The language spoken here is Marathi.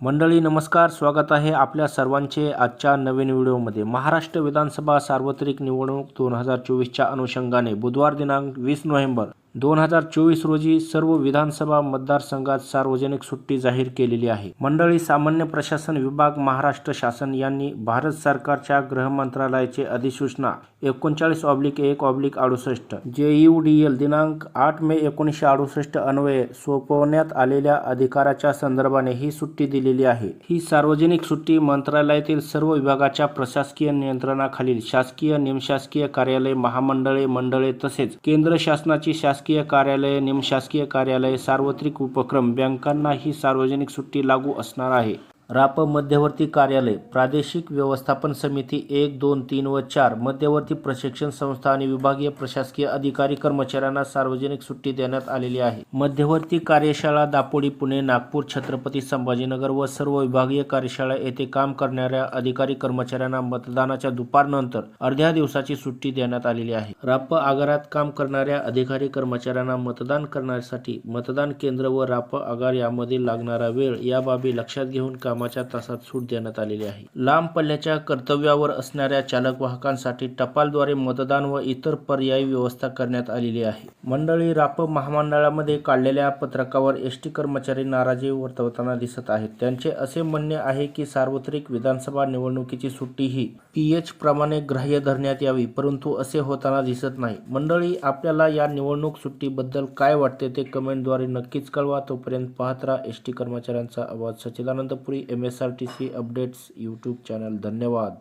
मंडळी नमस्कार. स्वागत आहे आपल्या सर्वांचे आजच्या नवीन व्हिडिओमध्ये. महाराष्ट्र विधानसभा सार्वत्रिक निवडणूक दोन हजार चोवीसच्या अनुषंगाने बुधवार दिनांक वीस नोव्हेंबर दोन हजार चोवीस रोजी सर्व विधानसभा मतदारसंघात सार्वजनिक सुट्टी जाहीर केलेली आहे. मंडळी सामान्य प्रशासन विभाग महाराष्ट्र शासन यांनी भारत सरकारच्या गृह मंत्रालयाचे अधिसूचना एकोणचाळीस ऑब्लिक एक ऑब्लिक अडुसष्ट जे यू डी एल दिनांक आठ मे एकोणीसशे अडुसष्ट अन्वये सोपवण्यात आलेल्या अधिकाराच्या संदर्भाने ही सुट्टी दिलेली आहे. ही सार्वजनिक सुट्टी मंत्रालयातील सर्व विभागाच्या प्रशासकीय नियंत्रणाखालील शासकीय निमशासकीय कार्यालय महामंडळे मंडळे तसेच केंद्र शासनाची शासकीय कार्यालये निमशासकीय कार्यालये सार्वत्रिक उपक्रम बँकांना ही सार्वजनिक सुट्टी लागू असणार आहे. राप मध्यवर्ती कार्यालय प्रादेशिक व्यवस्थापन समिती एक दोन तीन व चार मध्यवर्ती प्रशिक्षण संस्था आणि विभागीय प्रशासकीय अधिकारी कर्मचाऱ्यांना सार्वजनिक सुट्टी देण्यात आलेली आहे. मध्यवर्ती कार्यशाळा दापोडी पुणे नागपूर छत्रपती संभाजीनगर व सर्व विभागीय कार्यशाळा येथे काम करणाऱ्या अधिकारी कर्मचाऱ्यांना मतदानाच्या दुपारनंतर अर्ध्या दिवसाची सुट्टी देण्यात आलेली आहे. राप आगारात काम करणाऱ्या अधिकारी कर्मचाऱ्यांना मतदान करण्यासाठी मतदान केंद्र व राप आगार यामध्ये लागणारा वेळ या बाबी लक्षात घेऊन काम कामाच्या तासात सूट देण्यात आलेली आहे. लांब पल्ल्याच्या कर्तव्यावर असणाऱ्या चालक वाहकांसाठी टपालद्वारे मतदान व इतर पर्यायी व्यवस्था करण्यात आलेली आहे. मंडळी राप महामंडळामध्ये काढलेल्या पत्रकावर एस टी कर्मचारी नाराजी वर्तवताना दिसत आहेत. त्यांचे असे म्हणणे आहे की सार्वत्रिक विधानसभा निवडणुकीची सुट्टी ही पी एच प्रमाणे ग्राह्य धरण्यात यावी परंतु असे होताना दिसत नाही. मंडळी आपल्याला या निवडणूक सुट्टीबद्दल काय वाटते ते कमेंटद्वारे नक्कीच कळवा. तोपर्यंत पाहत राहा एस टी कर्मचाऱ्यांचा आवाज. Sachchidanandpuri M S R T C updates YouTube channel धन्यवाद.